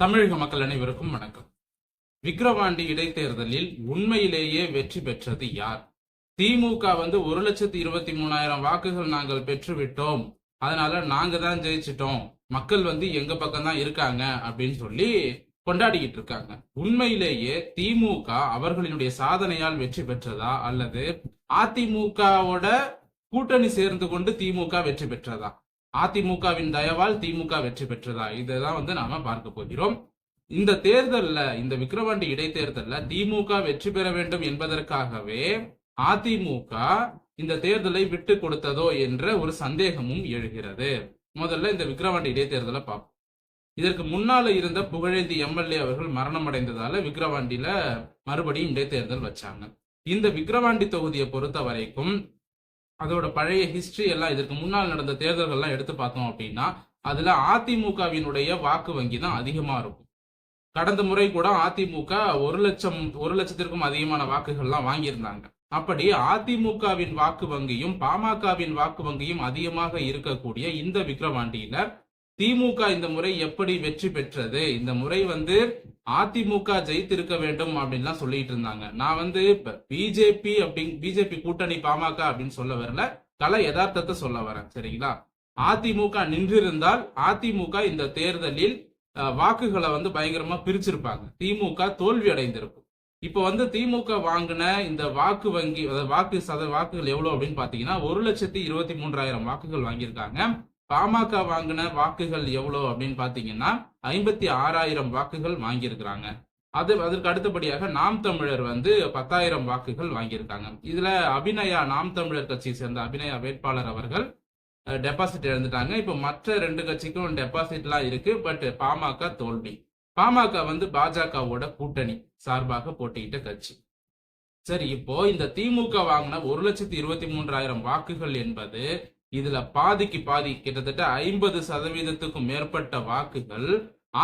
தமிழக மக்கள் அனைவருக்கும் வணக்கம். விக்கிரவாண்டி இடைத்தேர்தலில் உண்மையிலேயே வெற்றி பெற்றது யார்? திமுக வந்து ஒரு லட்சத்தி இருபத்தி மூணாயிரம் வாக்குகள் நாங்கள் பெற்றுவிட்டோம். அதனால நாங்க தான் ஜெயிச்சிட்டோம். மக்கள் வந்து எங்க பக்கம் தான் இருக்காங்க அப்படின்னு சொல்லி கொண்டாடிக்கிட்டு இருக்காங்க. உண்மையிலேயே திமுக அவர்களினுடைய சாதனையால் வெற்றி பெற்றதா? அல்லது அதிமுகவோட கூட்டணி சேர்ந்து கொண்டு திமுக வெற்றி பெற்றதா? அதிமுகவின் தயவால் திமுக வெற்றி பெற்றதா? இதெல்லாம் வந்து நாம பார்க்க போகிறோம். இந்த தேர்தல்ல இந்த விக்கிரவாண்டி இடைத்தேர்தல்ல திமுக வெற்றி பெற வேண்டும் என்பதற்காகவே அதிமுக இந்த தேர்தலை விட்டு கொடுத்ததோ என்ற ஒரு சந்தேகமும் எழுகிறது. முதல்ல இந்த விக்கிரவாண்டி இடைத்தேர்தலை பார்ப்போம். இதற்கு முன்னால இருந்த புகழேந்தி எம்எல்ஏ அவர்கள் மரணம் அடைந்ததால விக்கிரவாண்டியில மறுபடியும் இடைத்தேர்தல் வச்சாங்க. இந்த விக்கிரவாண்டி தொகுதியை பொறுத்த வரைக்கும் அதோட பழைய ஹிஸ்டரி எல்லாம் இதற்கு முன்னால் நடந்த தேர்தல்கள்லாம் எடுத்து பார்த்தோம் அப்படின்னா அதுல அதிமுகவினுடைய வாக்கு வங்கி தான் அதிகமா இருக்கும். கடந்த முறை கூட அதிமுக ஒரு லட்சம் ஒரு லட்சத்திற்கும் அதிகமான வாக்குகள்லாம் வாங்கியிருந்தாங்க. அப்படி அதிமுகவின் வாக்கு வங்கியும் பாமகவின் வாக்கு வங்கியும் அதிகமாக இருக்கக்கூடிய இந்த விக்ரவாண்டியினர் திமுக இந்த முறை எப்படி வெற்றி பெற்றது? இந்த முறை வந்து அதிமுக ஜெயித்திருக்க வேண்டும் அப்படின்லாம் சொல்லிட்டு இருந்தாங்க. நான் வந்து பிஜேபி அப்படி பிஜேபி கூட்டணி பாமக அப்படின்னு சொல்ல வரல. கல யதார்த்தத்தை சொல்ல வரேன். சரிங்களா? அதிமுக நின்றிருந்தால் அதிமுக இந்த தேர்தலில் வாக்குகளை வந்து பயங்கரமா பிரிச்சிருப்பாங்க. திமுக தோல்வி அடைந்திருக்கும். இப்போ வந்து திமுக வாங்கின இந்த வாக்கு வங்கி அதாவது வாக்கு சத வாக்குகள் எவ்வளவு அப்படின்னு பாத்தீங்கன்னா ஒரு லட்சத்தி இருபத்தி மூன்றாயிரம் வாக்குகள் வாங்கியிருக்காங்க. பாமக வாங்கின வாக்குகள் எவ்வளவு அப்படின்னு பாத்தீங்கன்னா ஐம்பத்தி ஆறாயிரம் வாக்குகள் வாங்கியிருக்கிறாங்க. அது அதற்கு அடுத்தபடியாக நாம் தமிழர் வந்து பத்தாயிரம் வாக்குகள் வாங்கியிருக்காங்க. இதுல அபிநயா நாம் தமிழர் கட்சியை சேர்ந்த அபிநயா வேட்பாளர் அவர்கள் டெபாசிட் இழந்துட்டாங்க. இப்போ மற்ற ரெண்டு கட்சிக்கும் டெபாசிட்லாம் இருக்கு பட் பாமக தோல்வி. பாமக வந்து பாஜகவோட கூட்டணி சார்பாக போட்டியிட்ட கட்சி. சரி இப்போ இந்த திமுக வாங்கின ஒரு லட்சத்தி இருபத்தி மூன்றாயிரம் வாக்குகள் என்பது இதுல பாதிக்கு பாதி கிட்டத்தட்ட ஐம்பது சதவீதத்துக்கும் மேற்பட்ட வாக்குகள்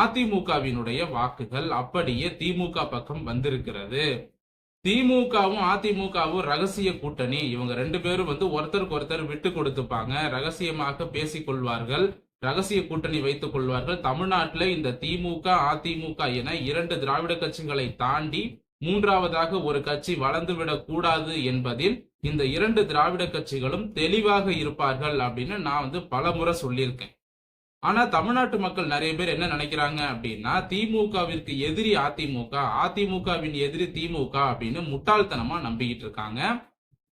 அதிமுகவினுடைய வாக்குகள். அப்படியே திமுக பக்கம் வந்திருக்கிறது. திமுகவும் அதிமுகவும் ரகசிய கூட்டணி. இவங்க ரெண்டு பேரும் வந்து ஒருத்தருக்கு ஒருத்தர் விட்டு கொடுத்துப்பாங்க. ரகசியமாக பேசிக் கொள்வார்கள். ரகசிய கூட்டணி வைத்துக் கொள்வார்கள். தமிழ்நாட்டில் இந்த திமுக அதிமுக என இரண்டு திராவிட கட்சிகளை தாண்டி மூன்றாவதாக ஒரு கட்சி வளர்ந்துவிடக் கூடாது என்பதில் இந்த இரண்டு திராவிட கட்சிகளும் தெளிவாக இருப்பார்கள் அப்படின்னு நான் வந்து பலமுறை சொல்லியிருக்கேன். ஆனா தமிழ்நாட்டு மக்கள் நிறைய பேர் என்ன நினைக்கிறாங்க அப்படின்னா திமுகவிற்கு எதிரி அதிமுக அதிமுகவின் எதிரி திமுக அப்படின்னு முட்டாள்தனமா நம்பிக்கிட்டு இருக்காங்க.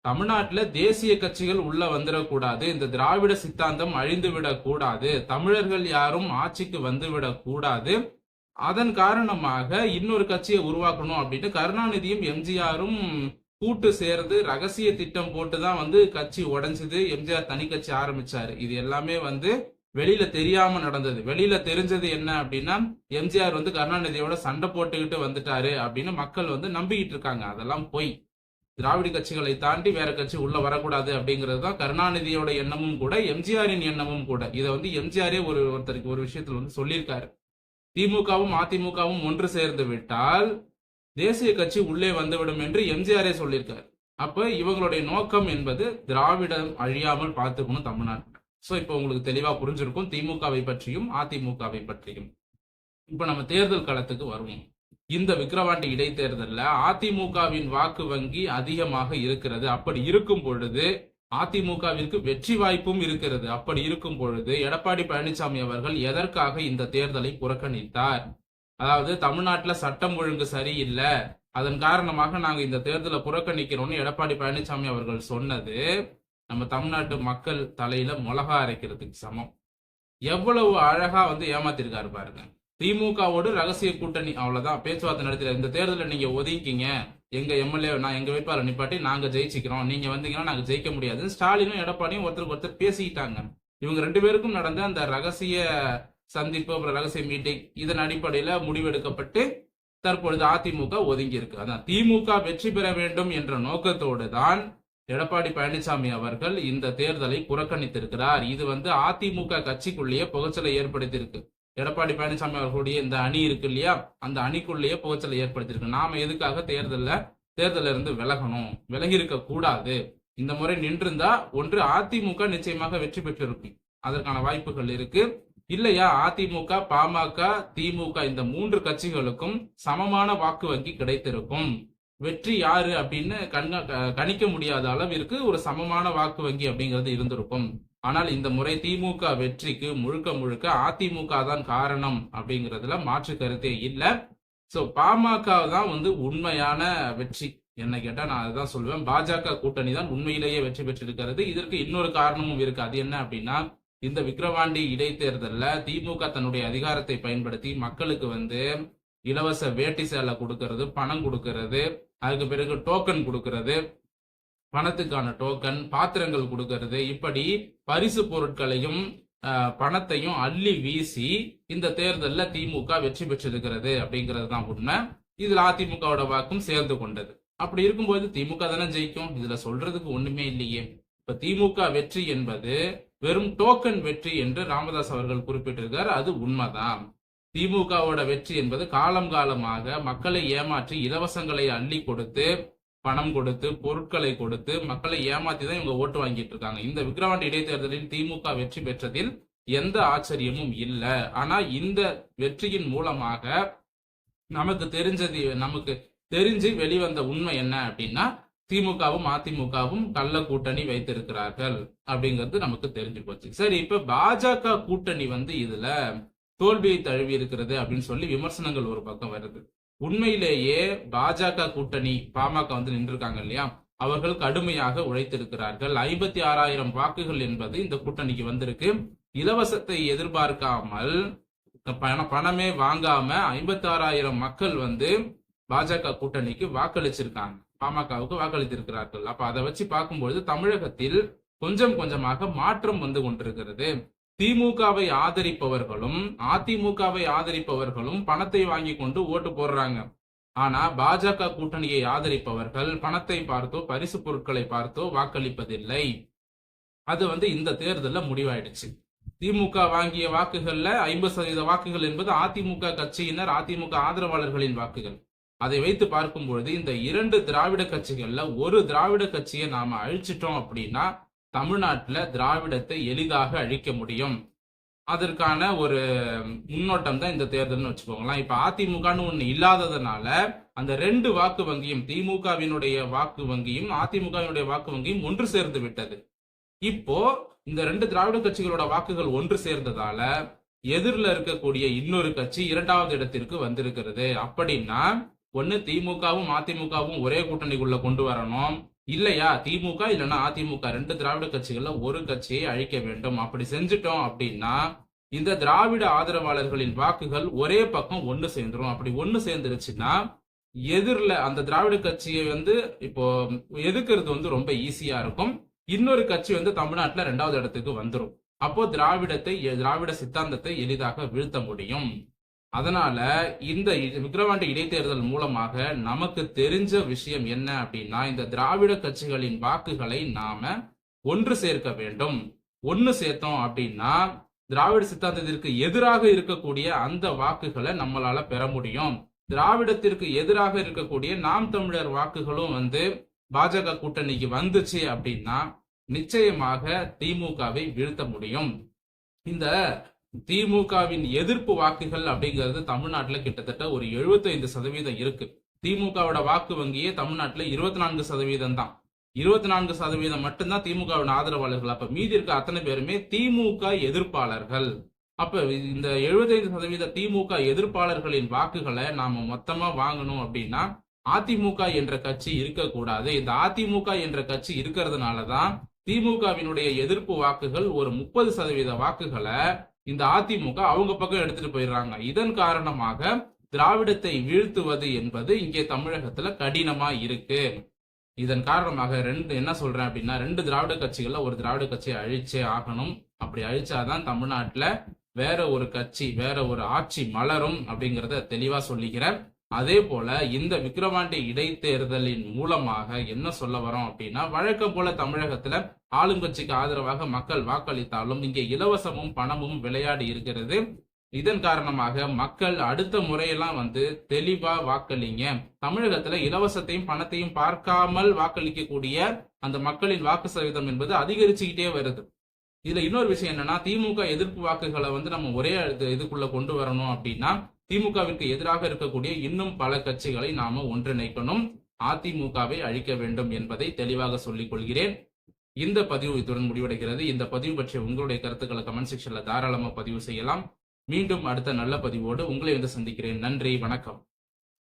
தமிழ்நாட்டில் தேசிய கட்சிகள் உள்ள வந்துடக்கூடாது இந்த திராவிட சித்தாந்தம் அழிந்து விடக்கூடாது தமிழர்கள் யாரும் ஆட்சிக்கு வந்து விடக்கூடாது அதன் காரணமாக இன்னொரு கட்சியை உருவாக்கணும் அப்படின்னு கருணாநிதியும் எம்ஜிஆரும் கூட்டு சேர்ந்து ரகசிய திட்டம் போட்டு தான் வந்து கட்சி உடஞ்சது. எம்ஜிஆர் தனி கட்சி ஆரம்பிச்சாரு. இது எல்லாமே வந்து வெளியில தெரியாம நடந்தது. வெளியில தெரிஞ்சது என்ன அப்படின்னா எம்ஜிஆர் வந்து கருணாநிதியோட சண்டை போட்டுக்கிட்டு வந்துட்டாரு அப்படின்னு மக்கள் வந்து நம்பிக்கிட்டு இருக்காங்க. அதெல்லாம் போய். திராவிட கட்சிகளை தாண்டி வேற கட்சி உள்ள வரக்கூடாது அப்படிங்கிறது தான் கருணாநிதியோட எண்ணமும் கூட எம்ஜிஆரின் எண்ணமும் கூட. இதை வந்து எம்ஜிஆரே ஒரு ஒருத்தருக்கு ஒரு விஷயத்துல வந்து சொல்லியிருக்காரு. திமுகவும் அதிமுகவும் ஒன்று சேர்ந்து விட்டால் தேசிய கட்சி உள்ளே வந்துவிடும் என்று எம்ஜிஆரே சொல்லியிருக்காரு. அப்ப இவங்களுடைய நோக்கம் என்பது திராவிடம் அழியாமல் பார்த்துக்கணும் தமிழ்நாட்டில் சோ இப்போ உங்களுக்கு தெளிவா புரிஞ்சிருக்கும். திமுகவை பற்றியும் அதிமுகவை பற்றியும். இப்ப நம்ம தேர்தல் களத்துக்கு வருவோம். இந்த விக்கிரவாண்டி இடைத்தேர்தலில் அதிமுகவின் வாக்கு வங்கி அதிகமாக இருக்கிறது. அப்படி இருக்கும் பொழுது அதிமுகவிற்கு வெற்றி வாய்ப்பும் இருக்கிறது. அப்படி இருக்கும் பொழுது எடப்பாடி பழனிசாமி அவர்கள் எதற்காக இந்த தேர்தலை புறக்கணித்தார் அதாவது தமிழ்நாட்டில் சட்டம் ஒழுங்கு சரியில்லை. அதன் காரணமாக நாங்கள் இந்த தேர்தலை புறக்கணிக்கிறோம்னு எடப்பாடி பழனிசாமி அவர்கள் சொன்னது நம்ம தமிழ்நாட்டு மக்கள் தலையில மிளகா அரைக்கிறதுக்கு சமம். எவ்வளவு அழகா வந்து ஏமாத்திருக்காரு பாருங்க. திமுகவோடு ரகசிய கூட்டணி அவ்வளவுதான். பேச்சுவார்த்தை நடத்தில இந்த தேர்தலில் நீங்க ஒதுக்கிங்க எங்க எம்எல்ஏ நான் எங்க வேட்பாளர் நிப்பாட்டி நாங்க ஜெயிச்சுக்கிறோம். நீங்க வந்தீங்கன்னா நாங்க ஜெயிக்க முடியாது. ஸ்டாலினும் எடப்பாடியும் ஒருத்தருக்கு ஒருத்தர் பேசிக்கிட்டாங்க. இவங்க ரெண்டு பேருக்கும் நடந்த அந்த ரகசிய சந்திப்பு அப்புறம் ரகசிய மீட்டிங் இதன் அடிப்படையில முடிவெடுக்கப்பட்டு தற்பொழுது அதிமுக ஒதுங்கி இருக்கு அதான் திமுக வெற்றி பெற வேண்டும் என்ற நோக்கத்தோடு தான் எடப்பாடி பழனிசாமி அவர்கள் இந்த தேர்தலை புறக்கணித்திருக்கிறார். இது வந்து அதிமுக கட்சிக்குள்ளேயே புகைச்சலை ஏற்படுத்தியிருக்கு. எடப்பாடி பழனிசாமி அவர்களுடைய இந்த அணி இருக்கு இல்லையா? அந்த அணிக்குள்ளேயே புகச்சலை ஏற்படுத்தியிருக்கு. நாம எதுக்காக தேர்தலில் தேர்தலில் இருந்து விலகணும்? விலகி இருக்க கூடாது. இந்த முறை நின்றிருந்தா ஒன்று அதிமுக நிச்சயமாக வெற்றி பெற்றிருக்கும். அதற்கான வாய்ப்புகள் இருக்கு. இல்லையா? அதிமுக பாமக திமுக இந்த மூன்று கட்சிகளுக்கும் சமமான வாக்கு வங்கி கிடைத்திருக்கும். வெற்றி யாரு அப்படின்னு கண்க க- கணிக்க முடியாத அளவிற்கு ஒரு சமமான வாக்கு வங்கி அப்படிங்கிறது இருந்திருக்கும். ஆனால் இந்த முறை திமுக வெற்றிக்கு முழுக்க முழுக்க அதிமுக தான் காரணம் அப்படிங்கிறதுல மாற்று கருத்தே இல்லை. ஸோ பாமக தான் வந்து உண்மையான வெற்றி. என்ன கேட்டால் நான் அதுதான் சொல்லுவேன். பாஜக கூட்டணி தான் உண்மையிலேயே வெற்றி பெற்றிருக்கிறது. இதற்கு இன்னொரு காரணமும் இருக்கு. அது என்ன அப்படின்னா இந்த விக்கிரவாண்டி இடைத்தேர்தலில் திமுக தன்னுடைய அதிகாரத்தை பயன்படுத்தி மக்களுக்கு வந்து இலவச வேட்டி சேலை கொடுக்கறது பணம் கொடுக்கறது அதுக்கு பிறகு டோக்கன் கொடுக்கறது பணத்துக்கான டோக்கன் பாத்திரங்கள் கொடுக்கறது. இப்படி பரிசு பொருட்களையும் ஆஹ், பணத்தையும் அள்ளி வீசி இந்த தேர்தலில் திமுக வெற்றி பெற்றிருக்கிறது அப்படிங்கிறது தான் உண்மை. இதில் அதிமுகவோட வாக்கும் சேர்ந்து கொண்டது. அப்படி இருக்கும்போது திமுக தானே ஜெயிக்கும்? இதுல சொல்றதுக்கு ஒண்ணுமே இல்லையே. இப்ப திமுக வெற்றி என்பது வெறும் டோக்கன் வெற்றி என்று ராமதாஸ் அவர்கள் குறிப்பிட்டிருக்கார். அது உண்மைதான். திமுகவோட வெற்றி என்பது காலம் காலமாக மக்களை ஏமாற்றி இலவசங்களை அள்ளி கொடுத்து பணம் கொடுத்து பொருட்களை கொடுத்து மக்களை ஏமாத்தி தான் இவங்க ஓட்டு வாங்கிட்டு இருக்காங்க. இந்த விக்கிரவாண்டி இடைத்தேர்தலில் திமுக வெற்றி பெற்றதில் எந்த ஆச்சரியமும் இல்லை. ஆனா இந்த வெற்றியின் மூலமாக நமக்கு தெரிஞ்சது நமக்கு தெரிஞ்சு வெளிவந்த உண்மை என்ன அப்படின்னா திமுகவும் அதிமுகவும் கள்ள கூட்டணி வைத்திருக்கிறார்கள் அப்படிங்கிறது நமக்கு தெரிஞ்சு போச்சு. சரி இப்ப பாஜக கூட்டணி வந்து இதுல தோல்வியை தழுவி இருக்கிறது அப்படின்னு சொல்லி விமர்சனங்கள் ஒரு பக்கம் வருது. உண்மையிலேயே பாஜக கூட்டணி பாமக வந்து நின்றுருக்காங்க இல்லையா? அவர்கள் கடுமையாக உழைத்திருக்கிறார்கள். ஐம்பத்தி ஆறாயிரம் வாக்குகள் என்பது இந்த கூட்டணிக்கு வந்திருக்கு. இலவசத்தை எதிர்பார்க்காமல் பணமே வாங்காம ஐம்பத்தி ஆறாயிரம் மக்கள் வந்து பாஜக கூட்டணிக்கு வாக்களிச்சிருக்காங்க. பாமகவுக்கு வாக்களித்திருக்கிறார்கள். அப்ப அதை வச்சு பார்க்கும்பொழுது தமிழகத்தில் கொஞ்சம் கொஞ்சமாக மாற்றம் வந்து கொண்டிருக்கிறது. திமுகவை ஆதரிப்பவர்களும் அதிமுகவை ஆதரிப்பவர்களும் பணத்தை வாங்கி கொண்டு ஓட்டு போடுறாங்க. ஆனா பாஜக கூட்டணியை ஆதரிப்பவர்கள் பணத்தை பார்த்தோ பரிசு பொருட்களை பார்த்தோ வாக்களிப்பதில்லை. அது வந்து இந்த தேர்தலில் முடிவாயிடுச்சு. திமுக வாங்கிய வாக்குகள்ல ஐம்பது சதவீத வாக்குகள் என்பது அதிமுக கட்சியினர் அதிமுக ஆதரவாளர்களின் வாக்குகள். அதை வைத்து பார்க்கும் பொழுது இந்த இரண்டு திராவிட கட்சிகள்ல ஒரு திராவிட கட்சியை நாம அழிச்சிட்டோம் அப்படின்னா தமிழ்நாட்டில் திராவிடத்தை எளிதாக அழிக்க முடியும். அதற்கான ஒரு முன்னோட்டம் தான் இந்த தேர்தல்னு வச்சுக்கோங்களேன். இப்ப அதிமுகன்னு ஒண்ணு இல்லாததுனால அந்த ரெண்டு வாக்கு வங்கியும் திமுகவினுடைய வாக்கு வங்கியும் அதிமுகவினுடைய வாக்கு வங்கியும் ஒன்று சேர்ந்து விட்டது. இப்போ இந்த ரெண்டு திராவிட கட்சிகளோட வாக்குகள் ஒன்று சேர்ந்ததால எதிரில் இருக்கக்கூடிய இன்னொரு கட்சி இரண்டாவது இடத்திற்கு வந்திருக்கிறது. அப்படின்னா ஒன்னு திமுகவும் அதிமுகவும் ஒரே கூட்டணிக்குள்ள கொண்டு வரணும். இல்லையா? திமுக இல்லைன்னா அதிமுக ரெண்டு திராவிட கட்சிகள்ல ஒரு கட்சியை அழிக்க வேண்டும். அப்படி செஞ்சுட்டோம் அப்படின்னா இந்த திராவிட ஆதரவாளர்களின் வாக்குகள் ஒரே பக்கம் ஒன்று சேர்ந்துரும். அப்படி ஒன்று சேர்ந்துருச்சுன்னா எதிரில் அந்த திராவிட கட்சியை வந்து இப்போ எதுக்குறது வந்து ரொம்ப ஈஸியா இருக்கும். இன்னொரு கட்சி வந்து தமிழ்நாட்டில் ரெண்டாவது இடத்துக்கு வந்துடும் அப்போ திராவிடத்தை திராவிட சித்தாந்தத்தை எளிதாக வீழ்த்த முடியும். அதனால இந்த விக்கிரவாண்டி இடைத்தேர்தல் மூலமாக நமக்கு தெரிஞ்ச விஷயம் என்ன அப்படின்னா இந்த திராவிட கட்சிகளின் வாக்குகளை நாம ஒன்று சேர்க்க வேண்டும். ஒன்று சேர்த்தோம் அப்படின்னா திராவிட சித்தாந்தத்திற்கு எதிராக இருக்கக்கூடிய அந்த வாக்குகளை நம்மளால பெற முடியும். திராவிடத்திற்கு எதிராக இருக்கக்கூடிய நாம் தமிழர் வாக்குகளும் வந்து பாஜக கூட்டணிக்கு வந்துச்சு அப்படின்னா நிச்சயமாக திமுகவை வீழ்த்த முடியும். இந்த திமுகவின் எதிர்ப்பு வாக்குகள் அப்படிங்கிறது தமிழ்நாட்டில் கிட்டத்தட்ட ஒரு 75% சதவீதம் இருக்கு. திமுகவோட வாக்கு வங்கியே தமிழ்நாட்டில் இருபத்தி நான்கு சதவீதம் தான். இருபத்தி நான்கு சதவீதம் மட்டும்தான் திமுகவின் ஆதரவாளர்கள். அப்ப மீதி இருக்க அத்தனை பேருமே திமுக எதிர்ப்பாளர்கள். அப்ப இந்த 75% சதவீத திமுக எதிர்ப்பாளர்களின் வாக்குகளை நாம மொத்தமா வாங்கணும் அப்படின்னா அதிமுக என்ற கட்சி இருக்கக்கூடாது. இந்த அதிமுக என்ற கட்சி இருக்கிறதுனாலதான் திமுகவினுடைய எதிர்ப்பு வாக்குகள் ஒரு முப்பது சதவீத வாக்குகளை இந்த அதிமுக அவங்க பக்கம் எடுத்துட்டு போயிடுறாங்க. இதன் காரணமாக திராவிடத்தை வீழ்த்துவது என்பது இங்கே தமிழகத்துல கடினமா இருக்கு. இதன் காரணமாக ரெண்டு என்ன சொல்றேன் அப்படின்னா ரெண்டு திராவிட கட்சிகள்ல ஒரு திராவிட கட்சியை அழிச்சே ஆகணும். அப்படி அழிச்சாதான் தமிழ்நாட்டுல வேற ஒரு கட்சி வேற ஒரு ஆட்சி மலரும் அப்படிங்கிறத தெளிவா சொல்லிக்கிறேன். அதே போல இந்த விக்கிரவாண்டி இடைத்தேர்தலின் மூலமாக என்ன சொல்ல வரோம் அப்படின்னா வழக்கம் போல தமிழகத்துல ஆளுங்கட்சிக்கு ஆதரவாக மக்கள் வாக்களித்தாலும் இங்கே இலவசமும் பணமும் விளையாடி இருக்கிறது. இதன் காரணமாக மக்கள் அடுத்த முறையெல்லாம் வந்து தெளிவா வாக்களிங்க. தமிழகத்துல இலவசத்தையும் பணத்தையும் பார்க்காமல் வாக்களிக்கக்கூடிய அந்த மக்களின் வாக்கு சதவீதம் என்பது அதிகரிச்சுக்கிட்டே வருது. இதுல இன்னொரு விஷயம் என்னன்னா திமுக எதிர்ப்பு வாக்குகளை வந்து நம்ம ஒரே இதுக்குள்ள கொண்டு வரணும் அப்படின்னா திமுகவிற்கு எதிராக இருக்கக்கூடிய இன்னும் பல கட்சிகளை நாம ஒன்றிணைக்கணும். அதிமுகவை அழிக்க வேண்டும் என்பதை தெளிவாக சொல்லிக் கொள்கிறேன். இந்த பதிவு இத்துடன் முடிவடைகிறது. இந்த பதிவு பற்றிய உங்களுடைய கருத்துக்களை கமெண்ட் செக்ஷன்ல தாராளமா பதிவு செய்யலாம். மீண்டும் அடுத்த நல்ல பதிவோடு உங்களை வந்து சந்திக்கிறேன். நன்றி வணக்கம்.